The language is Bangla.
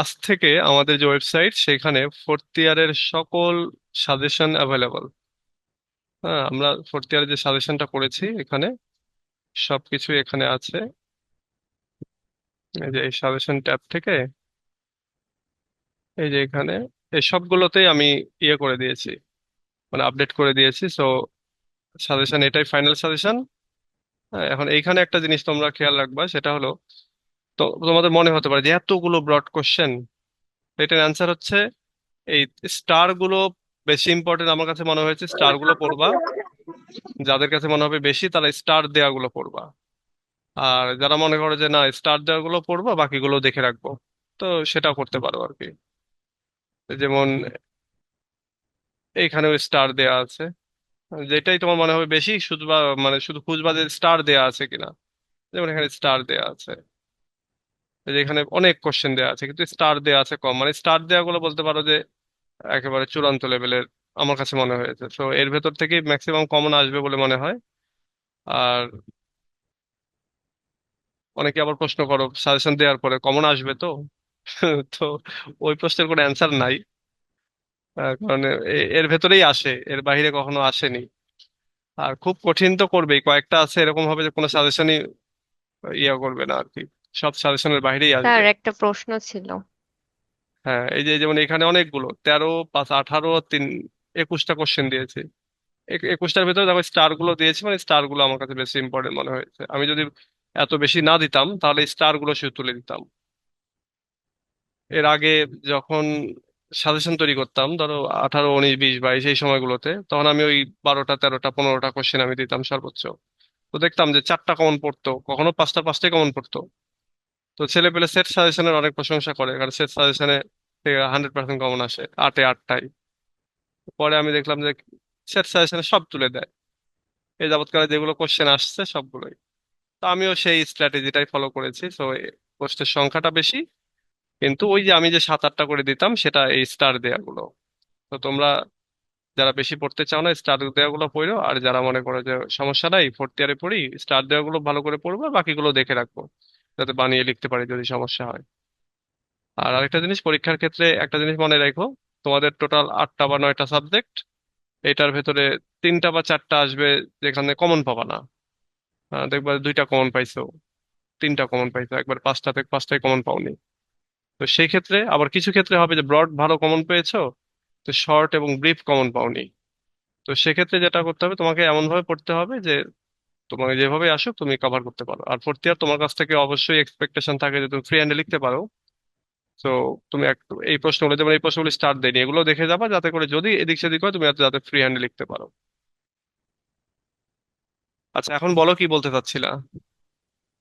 আজ থেকে আমাদের যে ওয়েবসাইট, সেখানে ফোর্থ ইয়ারের সকল সাজেশন অ্যাভেলেবল হ্যাঁ আমরা ফোর্থ ইয়ারের যে সাজেশনটা করেছি, এখানে সবকিছু এখানে আছে। এই যে এই সাজেশন ট্যাব থেকে, এই যে এখানে, এই সবগুলোতেই আমি ইয়ে করে দিয়েছি মানে আপডেট করে দিয়েছি। সো সাজেশন এটাই ফাইনাল সাজেশন এখন এইখানে একটা জিনিস তোমরা খেয়াল রাখবা, সেটা হলো তো তোমাদের মনে হতে পারে যে এতগুলো ব্রড কোশ্চেন এটার অ্যান্সার হচ্ছে এই স্টারগুলো বেশি ইম্পর্টেন্ট আমার কাছে মনে হয়েছে স্টারগুলো পড়বা। যাদের কাছে মনে হবে বেশি, তারা স্টার দেওয়া গুলো পড়বা। আর যারা মনে করে যে না স্টার দেওয়া গুলো পড়বা, বাকিগুলো দেখে রাখব। তো সেটাও করতে পারো আর কি। যেমন এইখানেও স্টার দেয়া আছে। যেটাই তোমার মনে হবে বেশি শুধু মানে শুধু খুঁজবা যে স্টার দেয়া আছে কিনা। যেমন এখানে স্টার দেয়া আছে। এই যে এখানে অনেক কোশ্চেন দেওয়া আছে, কিন্তু স্টার দেওয়া আছে কম। মানে স্টার দেয়া গুলো বলতে পারো যে একেবারে চূড়ান্ত লেভেলের আমার কাছে মনে হয়েছে। তো এর ভেতর থেকেই ম্যাক্সিমাম কমন আসবে বলে মনে হয়। আর অনেকে আবার প্রশ্ন করো সাজেশন দেওয়ার পরে কমন আসবে তো? তো ওই প্রশ্নের কোনো অ্যান্সার নাই। কারণ এর ভেতরেই আসে, এর বাইরে কখনো আসেনি। আর খুব কঠিন তো করবেই, কয়েকটা আছে এরকম হবে যে কোনো সাজেশনই ইয়ে করবে না আর কি। সব সাজেশনের বাইরেই আসবে। স্যার একটা প্রশ্ন ছিল। হ্যাঁ এই যে যেমন এখানে অনেকগুলো তেরো পাঁচ আঠারো তিন একুশটা কোশ্চেন দিয়েছে। একুশটার ভিতরে দেখো স্টারগুলো দিয়েছি মানে স্টারগুলো আমার কাছে বেশি ইম্পর্টেন্ট মনে হয়েছে। আমি যদি এত বেশি না দিতাম তাহলে স্টারগুলো শুধু তুলে দিতাম। এর আগে যখন সাজেশন তৈরি করতাম ধরো আঠারো উনিশ বিশ বাইশ এই সময়গুলোতে তখন আমি ওই বারোটা তেরোটা পনেরোটা কোশ্চেন আমি দিতাম সর্বোচ্চ। তো দেখতাম যে চারটা কমন পড়তো কখনো পাঁচটা পাঁচটাই কমন পড়তো। তো ছেলে পেলে সেট সাজেশনের অনেক প্রশংসা করে, কারণ সেট সাজেশনে হান্ড্রেড পার্সেন্ট কমন আসে, আটে আটটাই। পরে আমি দেখলাম যে সেট সাজেশনে সব তুলে দেয়। এই যাবৎকালে যেগুলো কোশ্চেন আসছে সবগুলোই। তো আমিও সেই স্ট্র্যাটেজিটাই ফলো করেছি। তো প্রশ্নের সংখ্যাটা বেশি, কিন্তু ওই যে আমি যে সাত আটটা করে দিতাম, সেটা এই স্টার দেয়াগুলো। তো তোমরা যারা বেশি পড়তে চাও না স্টার দেওয়াগুলো পড়ো, আর যারা মনে করো যে সমস্যা নাই ফোর্থ ইয়ারে পড়ি স্টার দেওয়াগুলো ভালো করে পড়ব, বাকিগুলো দেখে রাখব যাতে বানিয়ে লিখতে পারি যদি সমস্যা হয়। আর আরেকটা জিনিস, পরীক্ষার ক্ষেত্রে একটা জিনিস মনে রাখো, তোমাদের টোটাল আটটা বা নয়টা সাবজেক্ট এটার ভেতরে তিনটা বা চারটা আসবে যেখানে কমন পাবা না। দেখবা দুইটা কমন পাইছো, তিনটা কমন পাইছো, একবার পাঁচটা থেকে পাঁচটায় কমন পাওনি। তো সেই ক্ষেত্রে, আবার কিছু ক্ষেত্রে হবে যে ব্রড ভালো কমন পেয়েছ, তো শর্ট এবং ব্রিফ কমন পাওনি। তো সেক্ষেত্রে যেটা করতে হবে, তোমাকে এমন ভাবে পড়তে হবে যে তোমাকে যেভাবে আসুক, তুমি কভার করতে পারো। আর ফোর্থ ইয়ার তোমার কাছ থেকে অবশ্যই এক্সপেকটেশন থাকে যে তুমি ফ্রি হ্যান্ডে লিখতে পারো। তো তুমি এই প্রশ্নগুলো, যেমন এই প্রশ্নগুলো স্টার্ট দেয়নি, এগুলো দেখে যাবা, যাতে করে যদি এদিক সেদিক হয়, তুমি যাতে ফ্রি হ্যান্ডে লিখতে পারো। আচ্ছা এখন বলো কি বলতে চাচ্ছিলা?